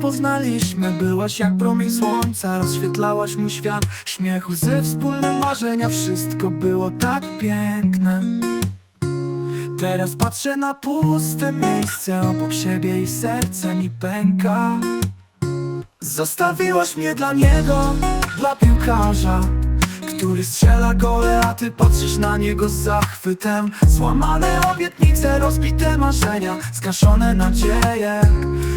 poznaliśmy. Byłaś jak promień słońca, rozświetlałaś mój świat. Śmiech, łzy, wspólne marzenia Wszystko było tak piękne. Teraz patrzę na puste miejsce obok siebie i serce mi pęka. Zostawiłaś mnie dla niego, dla piłkarza Który strzela gole, a ty patrzysz na niego z zachwytem. Złamane obietnice, rozbite marzenia, skaszone nadzieje.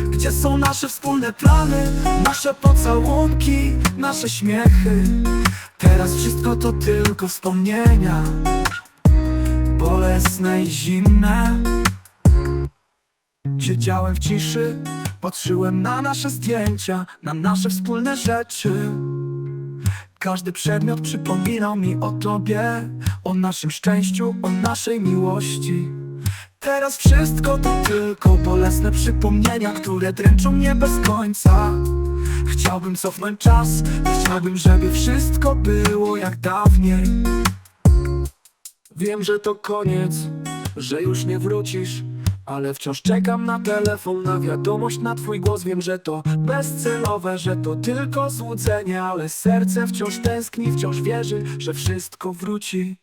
Gdzie są nasze wspólne plany, nasze pocałunki, nasze śmiechy? Teraz wszystko to tylko wspomnienia Bolesne i zimne. Siedziałem w ciszy, patrzyłem na nasze zdjęcia, na nasze wspólne rzeczy. Każdy przedmiot przypominał mi o tobie, o naszym szczęściu, o naszej miłości. Teraz wszystko to tylko bolesne przypomnienia, które dręczą mnie bez końca. Chciałbym cofnąć czas, chciałbym, żeby wszystko było jak dawniej. Wiem, że to koniec, że już nie wrócisz Ale wciąż czekam na telefon, na wiadomość, na twój głos. Wiem, że to bezcelowe, że to tylko złudzenie Ale serce wciąż tęskni, wciąż wierzy, że wszystko wróci.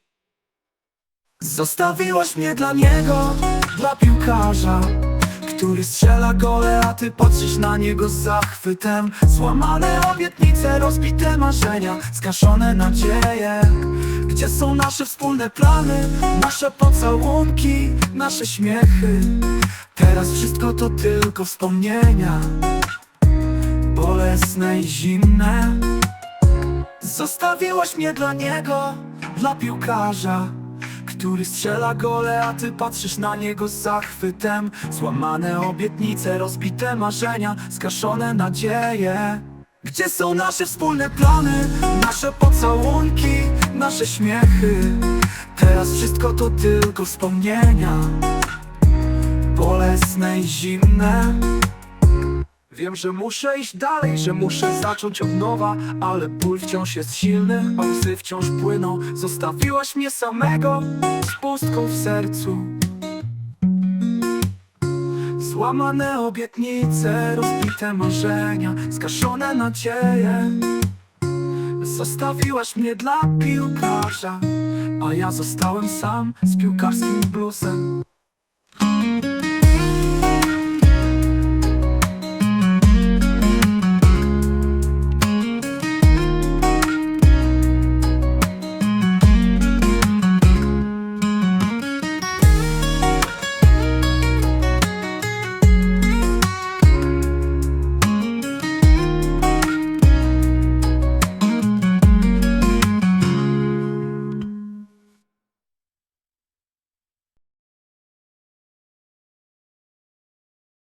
Zostawiłaś mnie dla niego, dla piłkarza który strzela gole, a ty patrzysz na niego z zachwytem. Złamane obietnice, rozbite marzenia, skaszone nadzieje są nasze wspólne plany, nasze pocałunki, nasze śmiechy. Teraz wszystko to tylko wspomnienia Bolesne i zimne. Zostawiłaś mnie dla niego, dla piłkarza który strzela gole, a ty patrzysz na niego z zachwytem. Złamane obietnice, rozbite marzenia, skaszone nadzieje. Gdzie są nasze wspólne plany, nasze pocałunki, nasze śmiechy. Teraz wszystko to tylko wspomnienia. Bolesne i zimne. Wiem, że muszę iść dalej, że muszę zacząć od nowa Ale ból wciąż jest silny, a łzy wciąż płyną. Zostawiłaś mnie samego z pustką w sercu. Złamane obietnice, rozbite marzenia Skaszone nadzieje Zostawiłaś mnie dla piłkarza A ja zostałem sam z piłkarskim bluesem